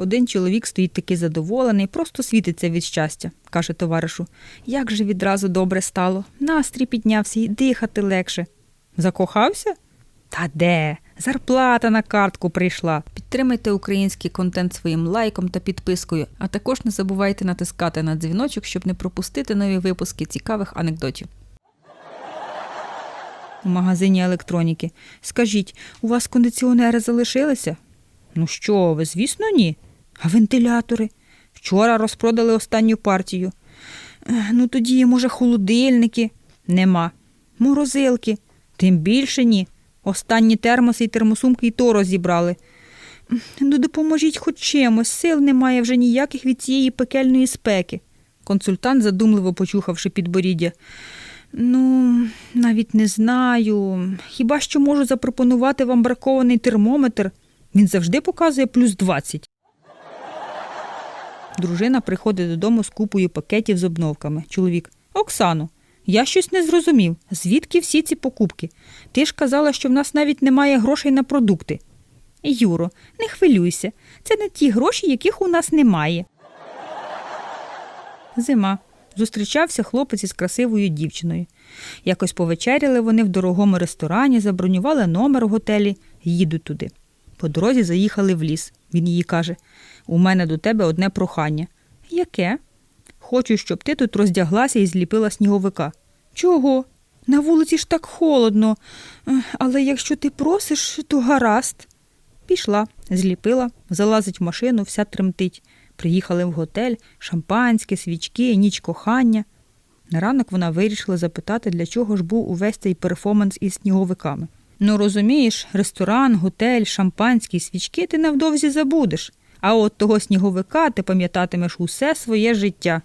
Один чоловік стоїть такий задоволений, просто світиться від щастя, каже товаришу. Як же відразу добре стало. Настрій піднявся і дихати легше. Закохався? Та де? Зарплата на картку прийшла. Підтримайте український контент своїм лайком та підпискою, а також не забувайте натискати на дзвіночок, щоб не пропустити нові випуски цікавих анекдотів. У магазині електроніки. Скажіть, у вас кондиціонери залишилися? Ну що ви, звісно, ні. А вентилятори? Вчора розпродали останню партію. Ну тоді, може, холодильники? Нема. Морозилки? Тим більше ні. Останні термоси і термосумки і то розібрали. Ну, допоможіть хоч чимось, сил немає вже ніяких від цієї пекельної спеки. Консультант, задумливо почухавши підборіддя. Ну, навіть не знаю. Хіба що можу запропонувати вам бракований термометр? Він завжди показує плюс 20. Дружина приходить додому з купою пакетів з обновками. Чоловік. Оксано, я щось не зрозумів. Звідки всі ці покупки? Ти ж казала, що в нас навіть немає грошей на продукти. Юро, не хвилюйся. Це не ті гроші, яких у нас немає. Зима. Зустрічався хлопець із красивою дівчиною. Якось повечеряли вони в дорогому ресторані, забронювали номер у готелі, їдуть туди. По дорозі заїхали в ліс. Він їй каже: У мене до тебе одне прохання. Яке? Хочу, щоб ти тут роздяглася і зліпила сніговика. Чого? На вулиці ж так холодно. Але якщо ти просиш, то гаразд. Пішла, зліпила, залазить в машину, вся тремтить. Приїхали в готель, шампанське, свічки, ніч кохання. На ранок вона вирішила запитати, для чого ж був увесь цей перформанс із сніговиками. Ну, розумієш, ресторан, готель, шампанські, свічки ти невдовзі забудеш. А от того сніговика ти пам'ятатимеш усе своє життя.